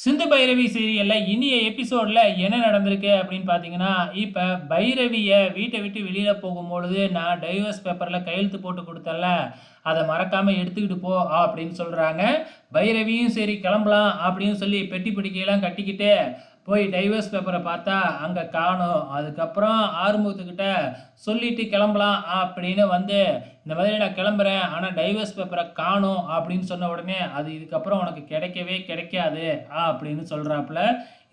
சிந்து பைரவி சீரியலில் இனிய எபிசோடில் என்ன நடந்திருக்கு அப்படின்னு பார்த்தீங்கன்னா இப்போ பைரவியை வீட்டை விட்டு வெளியில் போகும்பொழுது நான் டைவர்ஸ் பேப்பரில் கையெழுத்து போட்டு கொடுத்தேன்ல அதை மறக்காமல் எடுத்துக்கிட்டு போ அப்படின்னு சொல்கிறாங்க பைரவியும் சரி கிளம்பலாம் அப்படின்னு சொல்லி பெட்டி பிடிக்கையெல்லாம் கட்டிக்கிட்டு போய் டைவர்ஸ் பேப்பரை பார்த்தா அங்கே காணும். அதுக்கப்புறம் ஆறுமுகத்துக்கிட்ட சொல்லிட்டு கிளம்பலாம் அப்படின்னு வந்து இந்த மாதிரி நான் கிளம்புறேன் ஆனால் டைவர்ஸ் பேப்பரை காணும் அப்படின்னு சொன்ன உடனே அது இதுக்கப்புறம் உனக்கு கிடைக்கவே கிடைக்காது அப்படின்னு சொல்கிறாப்புல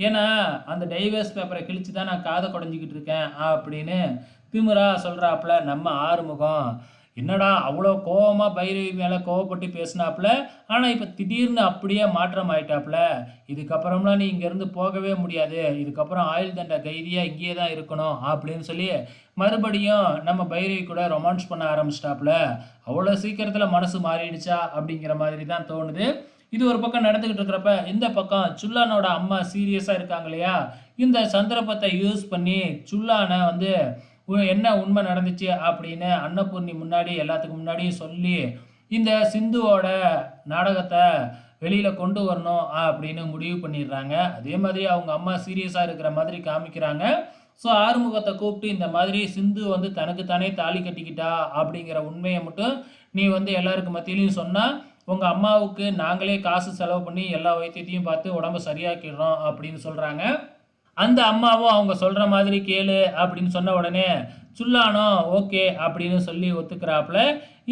ஏன்னா அந்த டைவர்ஸ் பேப்பரை கிழிச்சு தான் நான் காதை குடஞ்சிக்கிட்டு இருக்கேன் அப்படின்னு திமிரா சொல்கிறாப்புல நம்ம ஆறுமுகம். என்னடா அவ்வளோ கோவமாக பைரவி மேலே கோவப்பட்டு பேசினாப்புல? ஆனால் இப்போ திடீர்னு அப்படியே மாற்றம் ஆயிட்டாப்புல? இதுக்கப்புறம்லாம் நீ இங்கேருந்து போகவே முடியாது. இதுக்கப்புறம் ஆயுள் தண்டை கைதியாக இங்கேயே தான் இருக்கணும் அப்படின்னு சொல்லி மறுபடியும் நம்ம பைரவி கூட ரொமான்ஸ் பண்ண ஆரம்பிச்சிட்டாப்புல. அவ்வளோ சீக்கிரத்தில் மனசு மாறிடுச்சா அப்படிங்கிற மாதிரி தான் தோணுது. இது ஒரு பக்கம் நடந்துக்கிட்டு இருக்கிறப்ப இந்த பக்கம் சுல்லானோட அம்மா சீரியஸாக இருக்காங்க இல்லையா? இந்த சந்தர்ப்பத்தை யூஸ் பண்ணி சுல்லானை வந்து என்ன உண்மை நடந்துச்சு அப்படின்னு அன்னபூர்ணி முன்னாடி எல்லாத்துக்கும் முன்னாடியும் சொல்லி இந்த சிந்துவோட நாடகத்தை வெளியில் கொண்டு வரணும் அப்படின்னு முடிவு பண்ணிடுறாங்க. அதே மாதிரி அவங்க அம்மா சீரியஸாக இருக்கிற மாதிரி காமிக்கிறாங்க. ஸோ ஆறுமுகத்தை கூப்பிட்டு இந்த மாதிரி சிந்து வந்து தனக்கு தானே தாலி கட்டிக்கிட்டா அப்படிங்கிற உண்மையை மட்டும் நீ வந்து எல்லாருக்கு மத்தியிலையும் சொன்னால் உங்கள் அம்மாவுக்கு நாங்களே காசு செலவு பண்ணி எல்லா வைத்தியத்தையும் பார்த்து உடம்பு சரியாக்கிடுறோம் அப்படின்னு சொல்கிறாங்க அந்த அம்மாவும் அவங்க சொல்கிற மாதிரி கேளு அப்படின்னு சொன்ன உடனே சுல்லானோ ஓகே அப்படின்னு சொல்லி ஒத்துக்கிறாப்புல.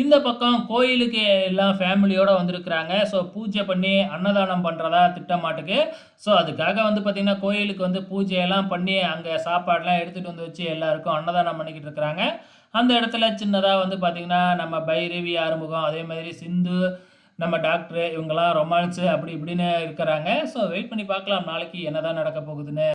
இந்த பக்கம் கோயிலுக்கு எல்லாம் ஃபேமிலியோடு வந்திருக்கிறாங்க. ஸோ பூஜை பண்ணி அன்னதானம் பண்ணுறதா திட்டமாட்டுக்கு. ஸோ அதுக்காக வந்து பார்த்திங்கன்னா கோயிலுக்கு வந்து பூஜையெல்லாம் பண்ணி அங்கே சாப்பாடெலாம் எடுத்துகிட்டு வந்து வச்சு எல்லாருக்கும் அன்னதானம் பண்ணிக்கிட்டு இருக்கிறாங்க. அந்த இடத்துல சின்னதாக வந்து பார்த்திங்கன்னா நம்ம பைரவி ஆறுமுகம் அதே மாதிரி சிந்து நம்ம டாக்டரு இவங்கெல்லாம் ரொமான்ஸு அப்படி இப்படின்னு இருக்கிறாங்க. ஸோ வெயிட் பண்ணி பார்க்கலாம் நாளைக்கு என்னதான் நடக்க போகுதுன்னு.